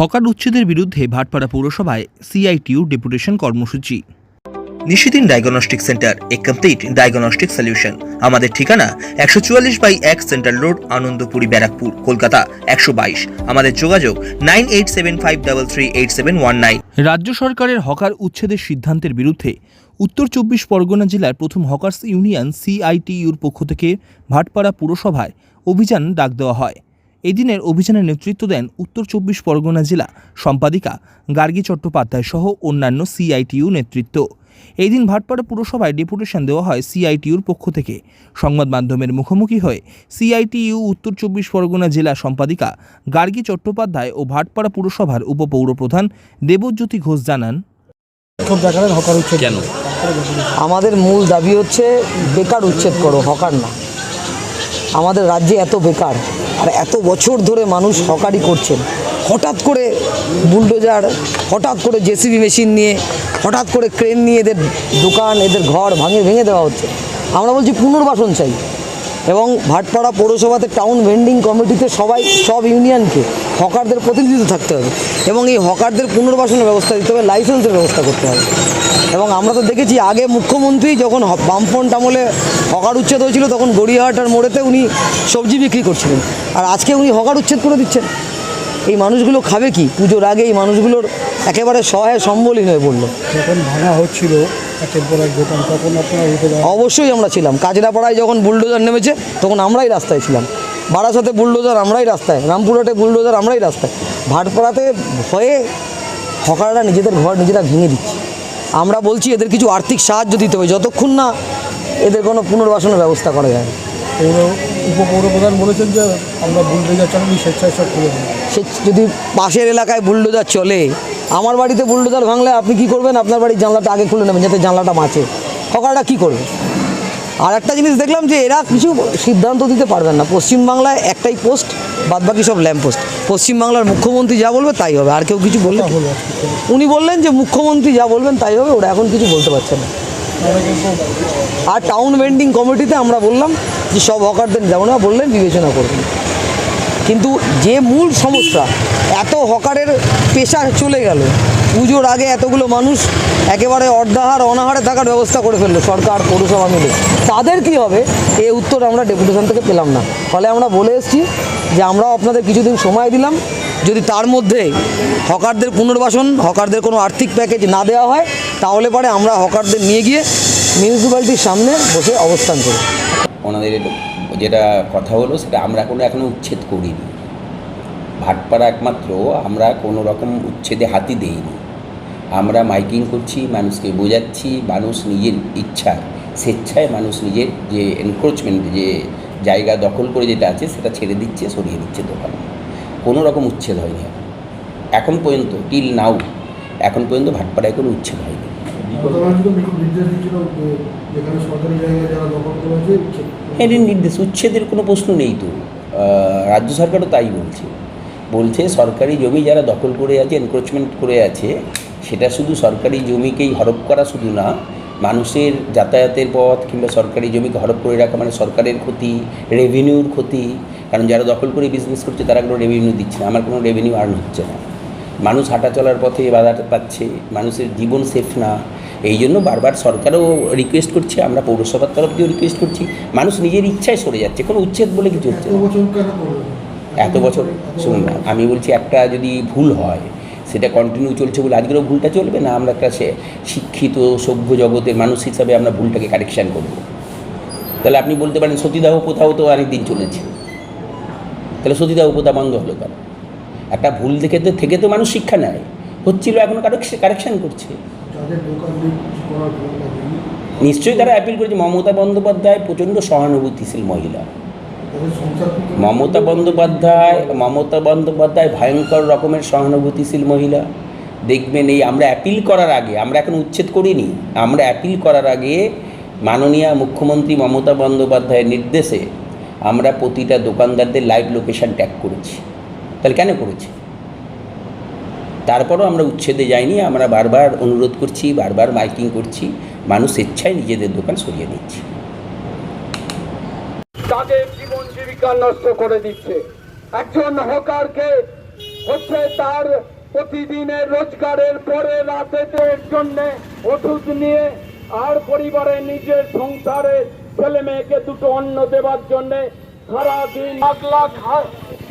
Hawker উচ্ছেদের বিরুদ্ধে ভাটপাড়া পৌরসভায় সিআইটিউ ডেপুটেশন কর্মসূচি। Nishidin diagnostic centre a complete diagnostic solution. আমাদের ঠিকানা একশো চুয়াল্লিশ বাই এক সেন্ট্রাল রোড আনন্দপুরি ব্যারাকপুর কলকাতা একশো বাইশ। আমাদের যোগাযোগ nine eight seven five double three eight seven one nine. রাজ্য সরকারের হকার উচ্ছেদের সিদ্ধান্তের বিরুদ্ধে উত্তর চব্বিশ পরগনা জেলার প্রথম হকার্স ইউনিয়ন সিআইটিইউর পক্ষ থেকে ভাটপাড়া পুরসভায় অভিযান ডাক দেওয়া হয়। এদিনের অভিযানের নেতৃত্ব দেন উত্তর চব্বিশ পরগনা জেলা সম্পাদিকা গার্গী চট্টোপাধ্যায় সহ অন্যান্য সিআইটিইউ নেতৃত্ব। এই দিন ভাটপাড়া পুরসভায় ডেপুটেশন দেওয়া হয় সিআইটিউর পক্ষ থেকে। সংবাদ মাধ্যমের মুখোমুখি হয়ে সিআইটিইউ উত্তর চব্বিশ পরগনা জেলা সম্পাদিকা গার্গী চট্টোপাধ্যায় ও ভাটপাড়া পুরসভার উপপৌরপ্রধান দেবজ্যোতি ঘোষ জানান কেন? আমাদের মূল দাবি হচ্ছে বেকার উচ্ছেদ করো হকার না। আমাদের রাজ্যে এত বেকার, আর এত বছর ধরে মানুষ হকারি করছেন। হঠাৎ করে বুলডোজার, হঠাৎ করে জেসিবি মেশিন নিয়ে, হঠাৎ করে ক্রেন নিয়ে এদের দোকান, এদের ঘর ভাঙে, ভেঙে দেওয়া হচ্ছে। আমরা বলছি পুনর্বাসন চাই। এবং ভাটপাড়া পৌরসভাতে টাউন ভেন্ডিং কমিটিতে সবাই, সব ইউনিয়নকে হকারদের প্রতিনিধিত্ব থাকতে হবে। এবং এই হকারদের পুনর্বাসনের ব্যবস্থা দিতে হবে লাইসেন্সের ব্যবস্থা করতে হবে। এবং আমরা তো দেখেছি আগে মুখ্যমন্ত্রী যখন বামফ্রন্ট আমলে হকার উচ্ছেদ হয়েছিল তখন গড়িয়াহাট আর মোড়েতে উনি সবজি বিক্রি করছিলেন। আর আজকে উনি হকার উচ্ছেদ করে দিচ্ছেন। এই মানুষগুলো খাবে কি? পুজোর আগে এই মানুষগুলোর একেবারে সহায় সম্বলহীন হয়ে পড়ল। যখন ভাঙা হচ্ছিল অবশ্যই আমরা ছিলাম। কাজরাপাড়ায় যখন বুলডোজার নেমেছে তখন আমরাই রাস্তায় ছিলাম। বারাসাতে বুলডোজার আমরাই রাস্তায়। রামপুরহাটে বুলডোজার আমরাই রাস্তায়। ভাটপাড়াতে ভয়ে হকাররা নিজেদের ঘর নিজেরা ভেঙে দিচ্ছে। আমরা বলছি এদের কিছু আর্থিক সাহায্য দিতে হবে যতক্ষণ না এদের কোনো পুনর্বাসনের ব্যবস্থা করা যায় পৌর উপপৌরপ্রধান বলেছেন যে আমরা বুলডোজার স্বেচ্ছায় সব করে সে যদি পাশের এলাকায় বুলডোজার চলে আমার বাড়িতে বুলডোজার ভাঙলে আপনি কি করবেন? আপনার বাড়ির জানলাটা আগে খুলে নেবেন যাতে জানলাটা বাঁচে। সকালটা কি করবে? আর একটা জিনিস দেখলাম যে এরা কিছু সিদ্ধান্ত দিতে পারবেন না। পশ্চিমবাংলায় একটাই পোস্ট বাদ বাকি সব ল্যাম্প পোস্ট পশ্চিমবাংলার মুখ্যমন্ত্রী যা বলবে তাই হবে, আর কেউ কিছু বললে উনি বললেন যে মুখ্যমন্ত্রী যা বলবেন তাই হবে, ওরা এখন কিছু বলতে পারছে না। আর টাউন ভেন্ডিং কমিটিতে আমরা বললাম যে সব হকারদের যেমন বললেন বিবেচনা করবেন। কিন্তু যে মূল সমস্যা, এত হকারের পেশা চলে গেল। পুজোর আগে এতগুলো মানুষ একেবারে অর্ধাহার, অনাহারে থাকার ব্যবস্থা করে ফেলল সরকার, পৌরসভা মিলে। তাদের কি হবে? এই উত্তর আমরা ডেপুটেশন থেকে পেলাম না। ফলে আমরা বলে এসেছি যে আমরাও আপনাদের কিছুদিন সময় দিলাম। যদি তার মধ্যে হকারদের পুনর্বাসন, হকারদের কোনো আর্থিক প্যাকেজ না দেওয়া হয়, তাহলে পরে আমরা হকারদের নিয়ে গিয়ে মিউনিসিপ্যালিটির সামনে বসে অবস্থান করি ওনাদের যেটা কথা হলো সেটা আমরা কোনো এখনও উচ্ছেদ করিনি। ভাটপাড়া একমাত্র আমরা কোনো রকম উচ্ছেদে হাতি দেইনি। আমরা মাইকিং করছি, মানুষকে বোঝাচ্ছি, মানুষ নিজের ইচ্ছায় স্বেচ্ছায় মানুষ নিজের যে এনক্রোচমেন্ট যে জায়গা দখল করে যেটা আছে সেটা ছেড়ে দিচ্ছে, সরিয়ে দিচ্ছে দোকান কোনো রকম উচ্ছেদ হয়নি এখন। পর্যন্ত টিল নাও এখন পর্যন্ত ভাটপাড়ায় কোনো উচ্ছেদ হয়নি। গতকাল তো নির্দেশ দিয়েছিল যে যেখানে সরকারি জায়গায় যারা দখল করেছে উচ্ছেদ এর নির্দেশ, উচ্ছেদের কোনো প্রশ্ন নেই তো। রাজ্য সরকারও তাই বলছে। বলছে সরকারি জমি যারা দখল করে আছে এনক্রোচমেন্ট করে আছে, সেটা শুধু সরকারি জমিকেই হরপ করা শুধু না, মানুষের যাতায়াতের পথ কিংবা সরকারি জমিকে হরপ করে রাখা মানে সরকারের ক্ষতি রেভিনিউর ক্ষতি। কারণ যারা দখল করে বিজনেস করছে, তারা কোনো রেভিনিউ দিচ্ছে না। আমার কোনো রেভিনিউ আর্ন হচ্ছে না। মানুষ হাঁটা চলার পথে বাধা পাচ্ছে। মানুষের জীবন সেফ না। এই জন্য বারবার সরকারও রিকোয়েস্ট করছে আমরা পৌরসভার তরফ দিয়েও রিকোয়েস্ট করছি। মানুষ নিজের ইচ্ছায় সরে যাচ্ছে কোনো উচ্ছেদ বলে কিছু হচ্ছে এত বছর শুনুন না আমি বলছি একটা যদি ভুল হয় সেটা কন্টিনিউ চলছে বলে আজকেরও ভুলটা চলবে না? আমরা একটা সে- শিক্ষিত সভ্য জগতের মানুষ হিসাবে আমরা ভুলটাকে কারেকশান করব। তাহলে আপনি বলতে পারেন সতীদাহ প্রথাও তো অনেক দিন চলেছে। তাহলে সতীদাহ প্রথা বন্ধ হলো কেন? একটা ভুল দেখে তো থেকে তো মানুষ শিক্ষা নেয়। হচ্ছিল এখন কারেকশান করছে। নিশ্চয়ই তারা অ্যাপিল করেছে মমতা বন্দ্যোপাধ্যায় প্রচণ্ড সহানুভূতিশীল মহিলা। মমতা বন্দ্যোপাধ্যায় মমতা বন্দ্যোপাধ্যায় ভয়ঙ্কর রকমের সহানুভূতিশীল মহিলা। দেখবেন এই আমরা অ্যাপিল করার আগে আমরা এখন উচ্ছেদ করিনি আমরা অ্যাপিল করার আগে মাননীয় মুখ্যমন্ত্রী মমতা বন্দ্যোপাধ্যায়ের নির্দেশে আমরা প্রতিটা দোকানদারদের লাইভ লোকেশন ট্যাগ করেছি। তাহলে কেন করেছি? তারপরও আমরা উচ্ছেদে যাইনি, আমরা বারবার অনুরোধ করছি, বারবার মাইকিং করছি, মানুষ স্বেচ্ছায় নিজেদের দোকান সরিয়ে নিচ্ছে তাদের জীবন জীবিকা নষ্ট করে দিচ্ছে। একজন হকারকে হচ্ছে তার প্রতিদিনের রোজগারের পরে রাতের জন্য ওষুধ নিয়ে আর পরিবারের নিজের সংসারে ছেলে মেয়েকে দুটো অন্ন দেওয়ার জন্য সারাদিন লাখ লাখ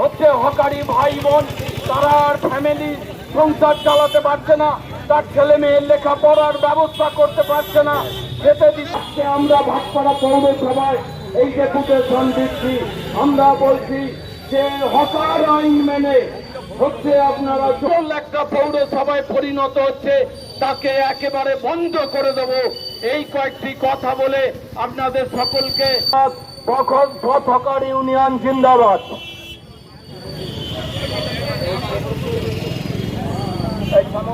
হচ্ছে হকারি ভাই বোন, তারা ফ্যামিলি সংসার চালাতে পারছে না, তার ছেলে মেয়ের লেখাপড়ার ব্যবস্থা করতে পারছে না। খেতে দিচ্ছে আমরা ভাটপাড়া পৌরসভায়। এই ডেপুটেশন দিচ্ছি, আমরা বলছি যে হকার আইন মেনে হচ্ছে আপনারা জল একটা পৌরসভায় পরিণত হচ্ছে, তাকে একেবারে বন্ধ করে দেব। এই কয়েকটি কথা বলে আপনাদের সকলকে ইউনিয়ন জিন্দাবাদ এই সামল্লা